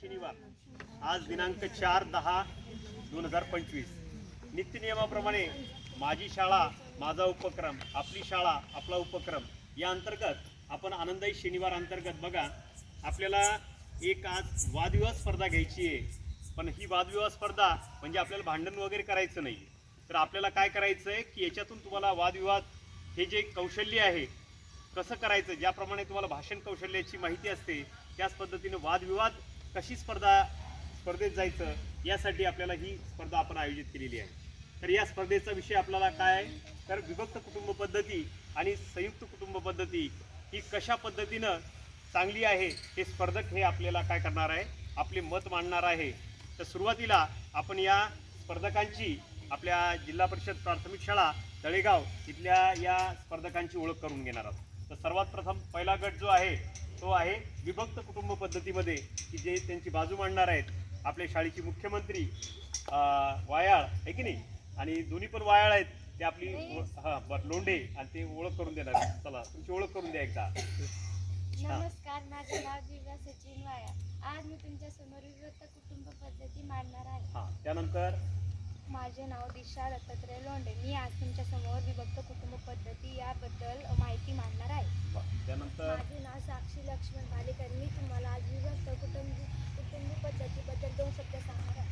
शनिवार आज दिनांक चार दहा दोन हजार पंचवीस. नित्यनियमाप्रमाणे माझी शाळा माझा उपक्रम आपली शाळा आपला उपक्रम या अंतर्गत आपण आनंदाई शनिवार अंतर्गत बघा आपल्याला एक आज वादविवाद स्पर्धा घ्यायची आहे. पण ही वादविवाद स्पर्धा म्हणजे आपल्याला भांडण वगैरे करायचं नाही. तर आपल्याला काय करायचं आहे की याच्यातून तुम्हाला वादविवाद हे जे कौशल्य आहे कसं करायचं? ज्याप्रमाणे तुम्हाला भाषण कौशल्याची माहिती असते त्याच पद्धतीने वादविवाद कशी स्पर्धा स्पर्धेत जायचं यासाठी आपल्याला ही स्पर्धा आपण आयोजित केलेली आहे. तर या स्पर्धेचा विषय आपल्याला काय आहे? तर विभक्त कुटुंब पद्धती आणि संयुक्त कुटुंब पद्धती ही कशा पद्धतीनं चांगली आहे हे स्पर्धक हे आपल्याला काय करणार आहे? आपले मत मांडणार आहे. तर सुरुवातीला आपण या स्पर्धकांची आपल्या जिल्हा परिषद प्राथमिक शाळा तळेगाव इथल्या या स्पर्धकांची ओळख करून घेणार आहोत. तर सर्वात प्रथम पहिला गट जो आहे तो आहे विभक्त कुटुंब पद्धतीमध्ये की जे त्यांची बाजू मांडणार आहेत. आपल्या शाळेची मुख्यमंत्री वायाळ आहे की नाही? आणि दोन्ही पण वायाळ आहेत ते आपली हां बरं लोंढे आणि ते ओळख करून देणार. चला तुमची ओळख करून द्या एकदा. नमस्कार माझे नाव दिव्या सचिन वाया आज मी तुमच्यासमोर विभक्त कुटुंब पद्धती मांडणार आहे. हां त्यानंतर माझे नाव दिशा दत्तात्रय लोंढे. मी आज तुमच्यासमोर विभक्त कुटुंब पद्धती याबद्दल माहिती मांडणार आहे. त्यानंतर? माझे नाव साक्षी लक्ष्मण भालेकर. मी तुम्हाला आज विभक्त कुटुंब कुटुंब पद्धतीबद्दल दोन शब्द सांगणार आहे.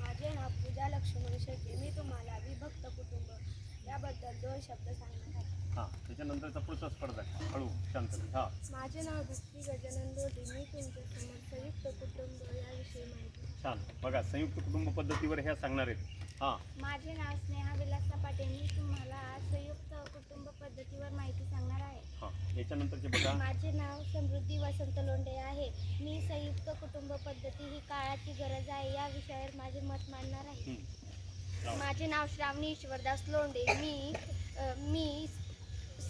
माझे नाव पूजा लक्ष्मण शेट्टी. मी तुम्हाला विभक्त कुटुंब याबद्दल दोन शब्द सांगणार आहे. हां त्याच्यानंतरचा पुढचा स्पर्धक हळू शांत हां. माझे नाव भक्ती गजानन मी तुमच्यासमोर संयुक्त कुटुंब याविषयी माहिती छान. बघा संयुक्त कुटुंब पद्धतीवर ह्या सांगणार आहेत. हां. माझे नाव स्नेहा विलास सपाटे मी तुम्हाला आज संयुक्त कुटुंब पद्धतीवर माहिती सांगणार आहे. हां. याच्यानंतरचे बघा. माझे नाव समृद्धी वसंत लोंढे आहे. मी संयुक्त कुटुंब पद्धती ही काळाची गरज आहे या विषयावर माझे मत मांडणार आहे. हं. माझे नाव श्रावणी ईश्वरदास लोंढे. मी अ, मी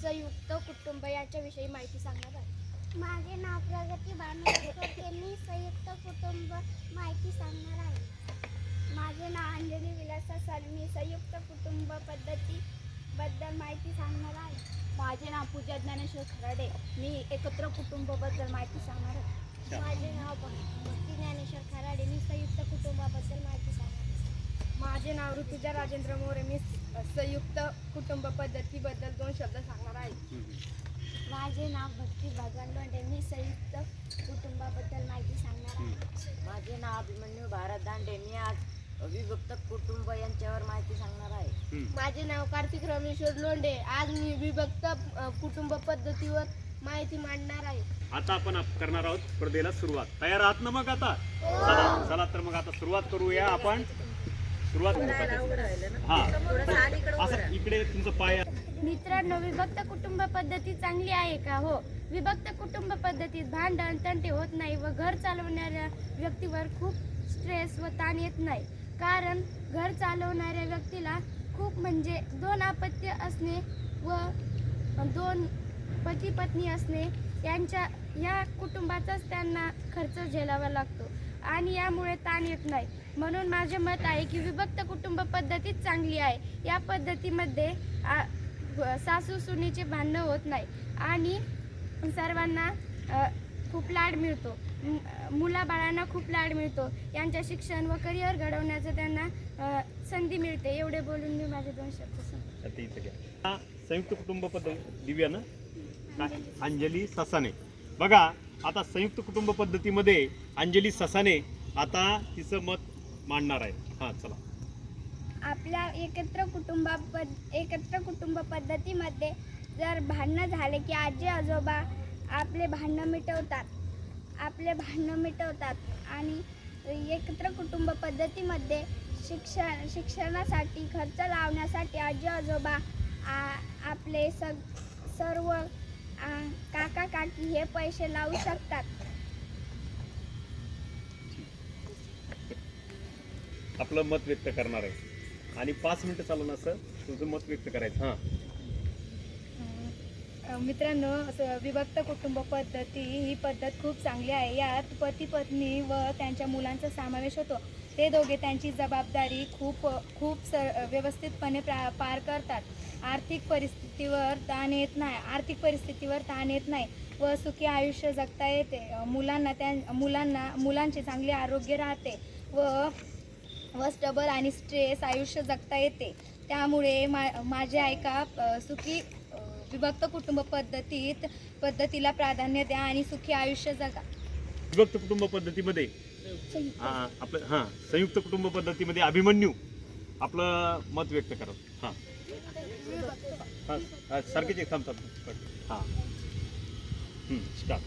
संयुक्त कुटुंब याच्याविषयी माहिती सांगणार आहे माझे नाव प्रगती बानोते मी संयुक्त कुटुंब माहिती सांगणार आहे. माझे नाव अंजली विलास साल मी संयुक्त कुटुंब पद्धती बद्दल माहिती सांगणार आहे. माझे नाव पूजा ज्ञानेश्वर खराडे मी एकत्र कुटुंबाबद्दल माहिती सांगणार आहे. माझे नाव भक्ती ज्ञानेश्वर खराडे मी संयुक्त कुटुंबाबद्दल माहिती सांगणार आहे. माझे नाव ऋतुजा राजेंद्र मोरे मी संयुक्त कुटुंब पद्धतीबद्दल दोन शब्द सांगणार आहे. हं, हं. माझे नाव भक्ती भगवान लोंढे मी संयुक्त कुटुंबाबद्दल माहिती सांगणार आहे. माझे नाव अभिमन्यू भारत दांडे. मी आज विभक्त कुटुंब यांच्यावर माहिती सांगणार आहे. हं. माझे नाव कार्तिक रमेश्वर लोंढे. आज मी विभक्त कुटुंब पद्धतीवर माहिती मांडणार आहे. आता आपण आप- करणार आहोत स्पर्धेला सुरुवात. तयार आहात ना मग आता? चला चला तर मग आता सुरुवात करूया आपण. सुरुवात हा. असं इकडे तुमचं पाय मित्रांनो विभक्त कुटुंब पद्धती चांगली आहे का? हो. विभक्त कुटुंब पद्धतीत भांडण तंटे होत नाही व घर चालवणाऱ्या व्यक्तीवर खूप स्ट्रेस व ताण येत नाही. कारण घर चालवणाऱ्या व्यक्तीला खूप म्हणजे दोन अपत्य असणे व दोन पती पत्नी असणे यांच्या या कुटुंबाचाच त्यांना खर्च झेलावा लागतो. आणि यामुळे ताण येत नाही. म्हणून माझे मत आहे की विभक्त कुटुंब पद्धतीच चांगली आहे. या पद्धतीमध्ये आ- सासू सुनेचे भांडणं होत नाही आणि सर्वांना खूप लाड मिळतो. मुलाबाळांना खूप लाड मिळतो. यांच्या शिक्षण व करिअर घडवण्याचं त्यांना संधी मिळते. एवढे बोलून मी माझे दोन शब्द संयुक्त कुटुंब पद्धती दिव्या ना अंजली ससाने. बघा आता संयुक्त कुटुंब पद्धतीमध्ये अंजली ससाने आता तिचं मत मांडणार आहे. हा चला. आपल्या एकत्र कुटुंबा पद एकत्र कुटुंब पद्धतीमध्ये जर भांडणं झाले की आजी आजोबा आपले भांडणं मिटवतात आपले भांडणं मिटवतात आणि एकत्र कुटुंब पद्धतीमध्ये शिक्षण शिक्षणासाठी खर्च लावण्यासाठी आजी आजोबा आ- आपले सग सर्व काका काकी हे पैसे लावू शकतात. आपलं मत व्यक्त करणार आहे. आणि पाच मिनिटं चालू असं तुझं मत व्यक्त करायचं. हां. मित्रांनो असं विभक्त कुटुंब पद्धती ही पद्धत खूप चांगली आहे. यात पती पत्नी व त्यांच्या मुलांचा समावेश होतो. ते दोघे त्यांची जबाबदारी खूप खूप स व्यवस्थितपणे प्रा पार करतात. आर्थिक परिस्थितीवर ताण येत नाही आर्थिक परिस्थितीवर ताण येत नाही व सुखी आयुष्य जगता येते. मुलांना त्या मुलांना मुलांचे चांगले आरोग्य राहते व व स्टबल आणि स्ट्रेस आयुष्य जगता येते. त्यामुळे मा माझे ऐका सुखी विभक्त कुटुंब पद्धतीत पद्धतीला प्राधान्य द्या आणि सुखी आयुष्य जगा. विभक्त कुटुंब पद्धतीमध्ये हा आपलं हां संयुक्त कुटुंब पद्धतीमध्ये अभिमन्यू आपलं मत व्यक्त करत. हां. सारखेच एक थांब थांब. हां. स्टार्ट.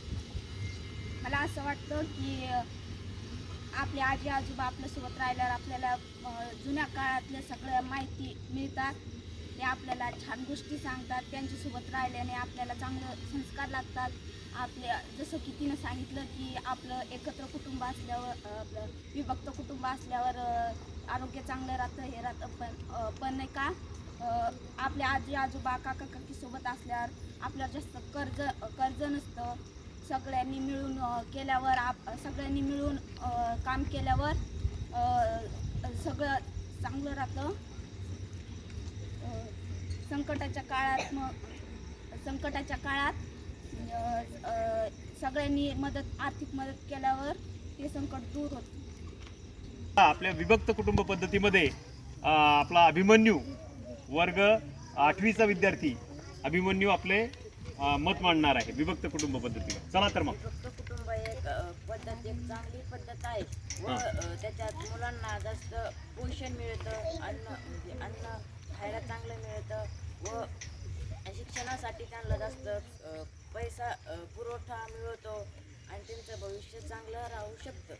मला असं वाटतं की आपले आजी आजोबा आपल्यासोबत राहिल्यावर आपल्याला जुन्या काळातल्या सगळ्या माहिती मिळतात. ते आपल्याला छान गोष्टी सांगतात. त्यांच्यासोबत राहिल्याने आपल्याला चांगलं संस्कार लागतात. आपल्या जसं की तिनं सांगितलं की आपलं एकत्र कुटुंब असल्यावर आपलं विभक्त कुटुंब असल्यावर आरोग्य चांगलं राहतं हे राहतं. पण पण नाही का आपल्या आजी आजोबा काका काकीसोबत असल्यावर आपल्याला जास्त कर्ज कर्ज नसतं. सगळ्यांनी मिळून केल्यावर आप सगळ्यांनी मिळून काम केल्यावर सगळं चांगलं राहतं. संकटाच्या काळात मग संकटाच्या काळात सगळ्यांनी मदत आर्थिक मदत केल्यावर ते संकट दूर होतं. आपल्या विभक्त कुटुंब पद्धतीमध्ये आपला अभिमन्यू वर्ग आठवीचा विद्यार्थी अभिमन्यू आपले मत मांडणार आहे विभक्त कुटुंब पद्धतीला. चला तर मग. विभक्त कुटुंब एक पद्धत एक चांगली पद्धत आहे. व त्याच्यात मुलांना जास्त पोषण मिळतं अन्न म्हणजे अन्न खायला चांगलं मिळतं. व शिक्षणासाठी त्यांना जास्त पैसा पुरवठा मिळतो आणि त्यांचं भविष्य चांगलं राहू शकतं.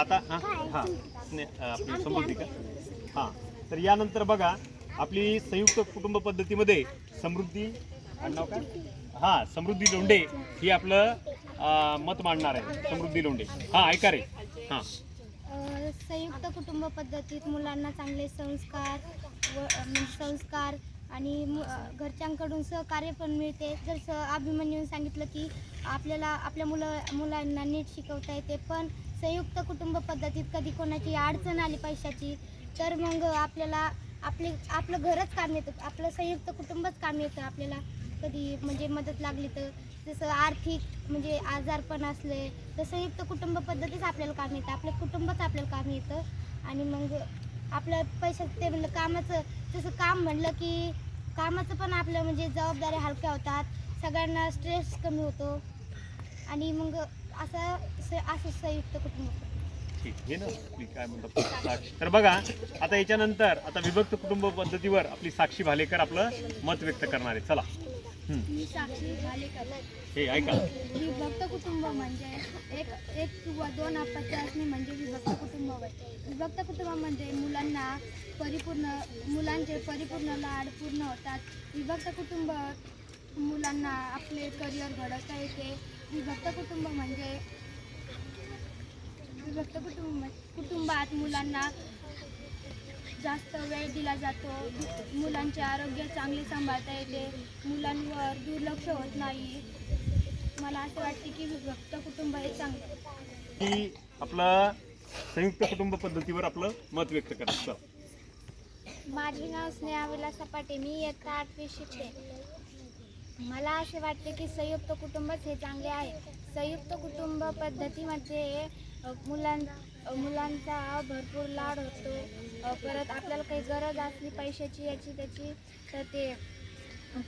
आता हां हां. आपली समृद्धी का हां. तर यानंतर बघा आपली संयुक्त कुटुंब पद्धतीमध्ये समृद्धी आडनाव काय? हां समृद्धी लोंढे ही आपलं मत मांडणार आहे. समृद्धी लोंढे. हां ऐका रे. हां. संयुक्त कुटुंब पद्धतीत मुलांना चांगले संस्कार व म्हणजे संस्कार आणि घरच्यांकडून सहकार्य पण मिळते. जसं अभिमन्यून सांगितलं की आपल्याला आपल्या मुलं मुलांना नीट शिकवता येते पण संयुक्त कुटुंब पद्धतीत कधी कोणाची अडचण आली पैशाची तर मग आपल्याला आपले आपलं घरच काम येतं. आपलं संयुक्त कुटुंबच काम येतं आपल्याला. कधी म्हणजे मदत लागली तर जसं आर्थिक म्हणजे आजारपण असले तर संयुक्त कुटुंब पद्धतीच आपल्याला काम येतं. आपलं कुटुंबच आपल्याला काम येतं. आणि मग आपलं पैशाचं ते म्हणलं कामाचं जसं काम म्हणलं की कामाचं पण आपलं म्हणजे जबाबदाऱ्या हलक्या होतात. सगळ्यांना स्ट्रेस कमी होतो. आणि मग असं स- असं संयुक्त कुटुंब. ठीक ना काय तर बघा आता याच्यानंतर आता विभक्त कुटुंब पद्धतीवर आपली साक्षी भालेकर आपलं मत व्यक्त करणार आहे चला. मी साक्षी भालेकर हे ऐका. विभक्त कुटुंब म्हणजे एक एक किंवा दोन अपत्य असणे म्हणजे विभक्त कुटुंब होय. विभक्त कुटुंबामध्ये मुलांना परिपूर्ण मुलांचे परिपूर्ण लाड पूर्ण होतात. विभक्त कुटुंब मुलांना आपले करिअर घडवता येते. विभक्त कुटुंब म्हणजे विभक्त कुटुंब कुटुंबात मुलांना जास्त वेळ दिला जातो. मुलांचे आरोग्य चांगले सांभाळता येते. मुलांवर दुर्लक्ष होत नाही. मला असं वाटते की विभक्त कुटुंब हे चांगलं की आपलं संयुक्त कुटुंब पद्धतीवर आपलं मत व्यक्त करा चला माझे नाव स्नेहा विलास सपाटे मी इयत्ता आठवी शिकते मला असे वाटते की संयुक्त कुटुंबच हे चांगले आहे. संयुक्त कुटुंब पद्धतीमध्ये अ, मुलां मुलांचा भरपूर लाड होतो. परत आपल्याला काही गरज असली पैशाची याची त्याची तर ते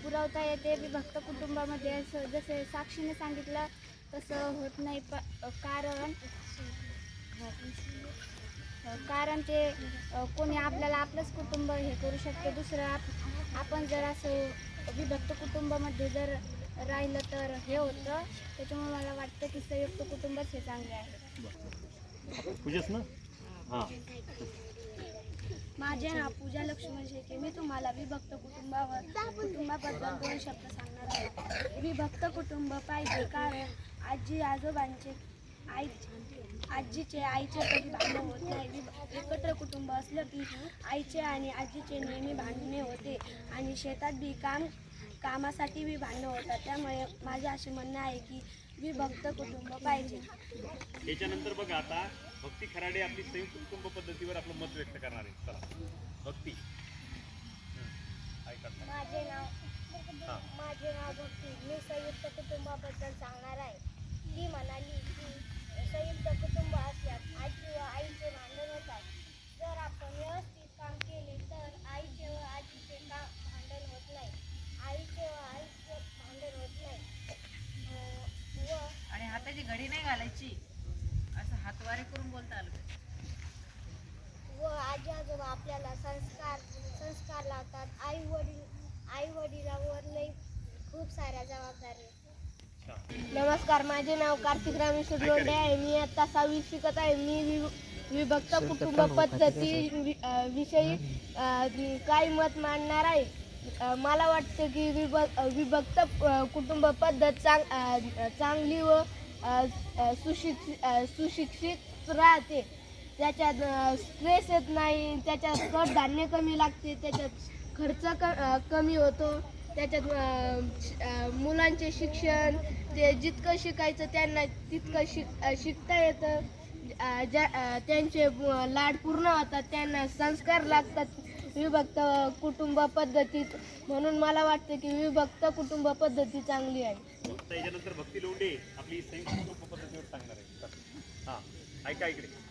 पुरवता येते. विभक्त कुटुंबामध्ये असं जसे साक्षीने सांगितलं तसं होत नाही. प कारण कारण ते कोणी आपल्याला आपलंच कुटुंब हे करू शकते. दुसरं आप आपण जर असं विभक्त कुटुंबामध्ये जर राहिलं तर हे होतं. त्याच्यामुळे मला वाटतं की संयुक्त कुटुंबच हे चांगले आहे. पूजेस ना? हां. माझे नाव पूजा लक्ष्मण शेके मी तुम्हाला विभक्त कुटुंबावर कुटुंबाबद्दल दोन शब्द सांगणार आहे. विभक्त कुटुंब पाहिजे कारण आजी आजोबांचे आई आजीचे आईचे कधी भांडण होत नाही. विभ- एकत्र कुटुंब असलं की आईचे आणि आजीचे नेहमी भांडणे होते आणि शेतात बी काम कामासाठी बी भांडणं होतात. त्यामुळे माझे असे म्हणणे आहे की विभक्त कुटुंब पाहिजे. याच्यानंतर बघा आता भक्ती खराडे आपली संयुक्त कुटुंब पद्धतीवर आपलं मत व्यक्त करणार आहे. चला. भक्ती. ऐका. माझे नाव हां. माझे नाव भक्ती. मी संयुक्त कुटुंबाबद्दल सांगणार आहे. ती म्हणाली की संयुक्त कुटुंब असल्यास आजी व आईचे भांडण होतात जर आपण व्यवस्थित काम केले तर आईचे व आजीचे काम भांडण होत नाही आईचे व आईचे भांडण होत नाही अं, व आणि हाताची घडी नाही घालायची हातवारे करून बोलता आलं पाहिजे. व आजी आजोबा आपल्याला संस्कार संस्कार लावतात. आई वडील आई वडिलांवर लई खूप साऱ्या जबाबदारी नमस्कार माझे नाव कार्तिक रामेश्वर लोंढे आहे. मी आता सहावी शिकत आहे. मी विभक्त कुटुंब पद्धती विषयी अ, काही मत मांडणार आहे? मला वाटतं की विभ विभक्त कुटुंब पद्धत चांग चांगली व सुशिक्षित सुशिक्षित राहते. त्याच्यात स्ट्रेस येत नाही त्याच्यात कडधान्य कमी लागते त्याच्यात खर्च क कमी होतो. त्याच्यात मुलांचे शिक्षण ते जितकं शिकायचं त्यांना तितकं शिक शिकता येतं. ज्या त्यांचे लाड पूर्ण होतात त्यांना संस्कार लागतात. विभक्त कुटुंब पद्धतीत म्हणून मला वाटते की विभक्त कुटुंब पद्धती चांगली आहे. त्याच्यानंतर भक्ती लोंढे आपली संयुक्त कुटुंब पद्धतीवर सांगणार आहे. हां ऐका इकडे.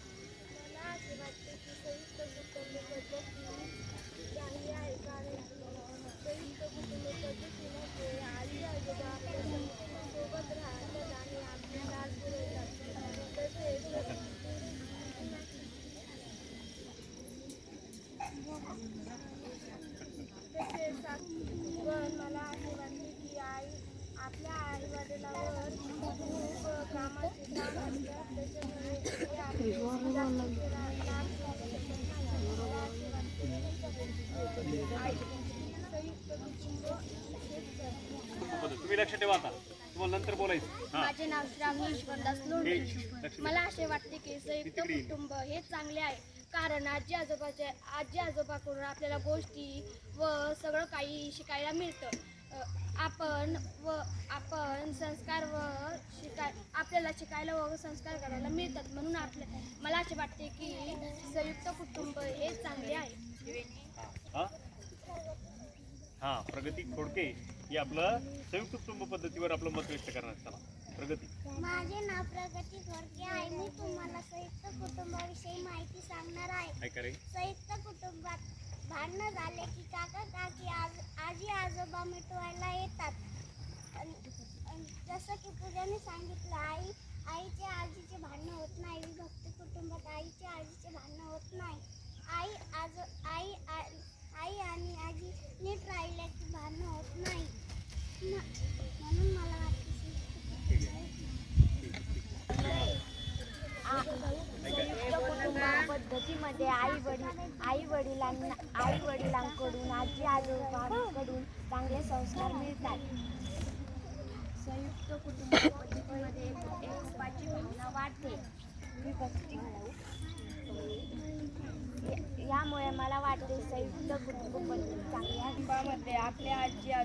तुम्ही लक्ष ठेवा आता. तुम्हाला नंतर बोलायचं. माझे नाव श्रावणी ईश्वरदास लोंढे. लक्ष मला असे वाटते की संयुक्त कुटुंब हे चांगले आहे. कारण आजी आजोबाचे आजी आजोबाकडून आपल्याला गोष्टी व सगळं काही शिकायला मिळतं. आपण व आपण संस्कार व शिकाय आपल्याला शिकायला व संस्कार करायला मिळतात म्हणून आपल्या मला असे वाटते की संयुक्त कुटुंब हे चांगले आहे. हां? प्रगती खोडके हे आपलं संयुक्त कुटुंब पद्धतीवर आपलं मत व्यक्त करण्यात चला. प्रगती. माझे नाव प्रगती घोडके आहे. मी तुम्हाला संयुक्त कुटुंबाविषयी माहिती सांगणार आहे. ऐका रे संयुक्त कुटुंबात भांडणं झाले की काका काकी आज आजी आजोबा मिटवायला येतात. जसं की पूजाने सांगितलं आई आईचे आजीचे भांडणं होत नाही. विभक्त कुटुंबात आईचे आजीचे भांडणं होत नाही. आई आज आई आई आणि आजी नीट राहिल्या की भांडणं होत नाही. म्हणून मला वाटतं संयुक्त ठीक आहे संयुक्त कुटुंब पद्धतीमध्ये आई वडील आई वडिलांना आई वडिलांकडून आजी आजोबांकडून चांगले संस्कार मिळतात. संयुक्त कुटुंब पद्धतीमध्ये एकोपाची भावना वाढते. यामुळे मला वाटते संयुक्त कुटुंब पद्धती चांगली कुटुंबामध्ये आपल्या आजी